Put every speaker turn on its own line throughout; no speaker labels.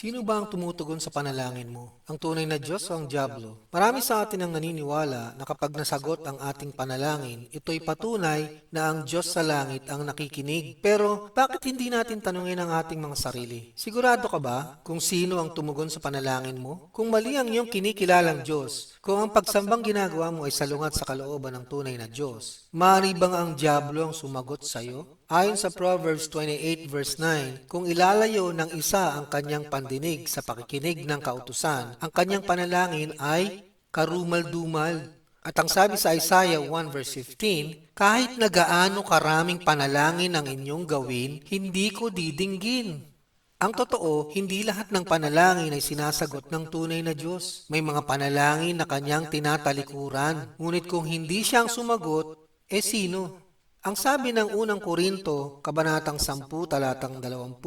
Sino ba ang tumutugon sa panalangin mo? Ang tunay na Diyos o ang Diablo? Marami sa atin ang naniniwala na kapag nasagot ang ating panalangin, ito'y patunay na ang Diyos sa langit ang nakikinig. Pero bakit hindi natin tanungin ang ating mga sarili? Sigurado ka ba kung sino ang tumugon sa panalangin mo? Kung mali ang iyong kinikilalang Diyos, kung ang pagsambang ginagawa mo ay salungat sa kalooban ng tunay na Diyos, maaari bang ang Diablo ang sumagot sa iyo? Ayon sa Proverbs 28 verse 9, kung ilalayo ng isa ang kanyang pandinig sa pakikinig ng kautusan, ang kanyang panalangin ay karumal-dumal. At ang sabi sa Isaiah 1 verse 15, kahit na gaano karaming panalangin ang inyong gawin, hindi ko didinggin. Ang totoo, hindi lahat ng panalangin ay sinasagot ng tunay na Diyos. May mga panalangin na kanyang tinatalikuran. Ngunit kung hindi siyang sumagot, eh sino? Ang sabi ng unang Korinto, kabanatang 10, talatang 20,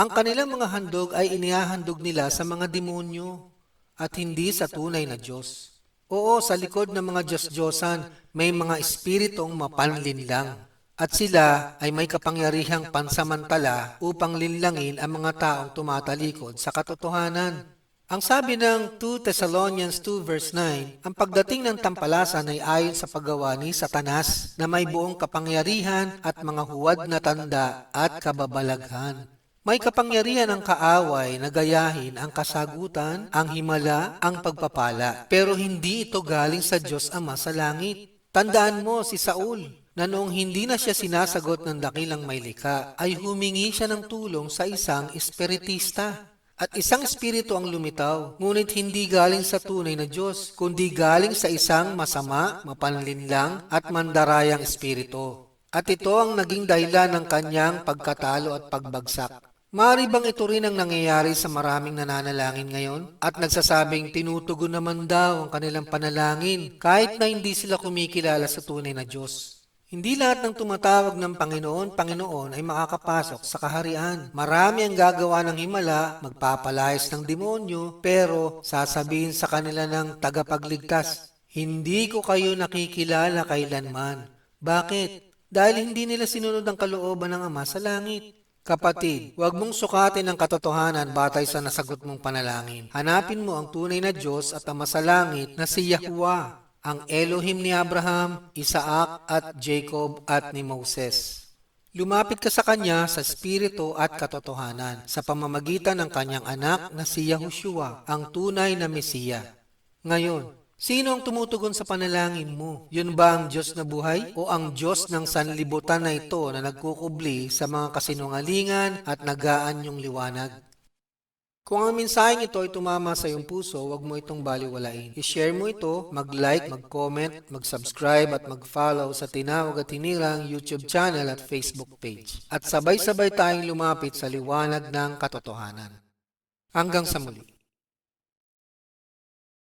ang kanilang mga handog ay inihahandog nila sa mga demonyo at hindi sa tunay na Diyos. Oo, sa likod ng mga Diyos-Diyosan, may mga espiritong mapanlinlang. At sila ay may kapangyarihang pansamantala upang linlangin ang mga taong tumatalikod sa katotohanan. Ang sabi ng 2 Thessalonians 2 verse 9, ang pagdating ng tampalasan ay ayon sa paggawa ni Satanas na may buong kapangyarihan at mga huwad na tanda at kababalaghan. May kapangyarihan ang kaaway na gayahin ang kasagutan, ang himala, ang pagpapala. Pero hindi ito galing sa Diyos Ama sa langit. Tandaan mo si Saul na noong hindi na siya sinasagot ng dakilang may likha, ay humingi siya ng tulong sa isang espiritista. At isang espiritu ang lumitaw, ngunit hindi galing sa tunay na Diyos, kundi galing sa isang masama, mapanlinlang at mandarayang espiritu. At ito ang naging dahilan ng kanyang pagkatalo at pagbagsak. Mari bang ito rin ang nangyayari sa maraming nananalangin ngayon? At nagsasabing tinutugon naman daw ang kanilang panalangin kahit na hindi sila kumikilala sa tunay na Diyos. Hindi lahat ng tumatawag ng Panginoon, Panginoon ay makakapasok sa kaharian. Marami ang gagawa ng himala, magpapalayas ng demonyo, pero sasabihin sa kanila ng tagapagligtas, Hindi ko kayo nakikilala kailanman. Bakit? Dahil hindi nila sinunod ang kalooban ng Ama sa langit. Kapatid, huwag mong sukatin ang katotohanan batay sa nasagot mong panalangin. Hanapin mo ang tunay na Diyos at Ama sa langit na si Yahuwah, ang Elohim ni Abraham, Isaac at Jacob at ni Moses. Lumapit ka sa Kanya sa Espiritu at katotohanan sa pamamagitan ng Kanyang anak na si Yahushua, ang tunay na Mesiya. Ngayon, Sino ang tumutugon sa panalangin mo? Yun ba ang Diyos na buhay? O ang Diyos ng sanlibutan na ito na nagkukubli sa mga kasinungalingan at nagaan yung liwanag? Kung ang mensaheng ito ay tumama sa iyong puso, huwag mo itong baliwalain. I-share mo ito, mag-like, mag-comment, mag-subscribe at mag-follow sa Tinawag at Tinirang YouTube channel at Facebook page. At sabay-sabay tayong lumapit sa liwanag ng katotohanan. Hanggang sa muli.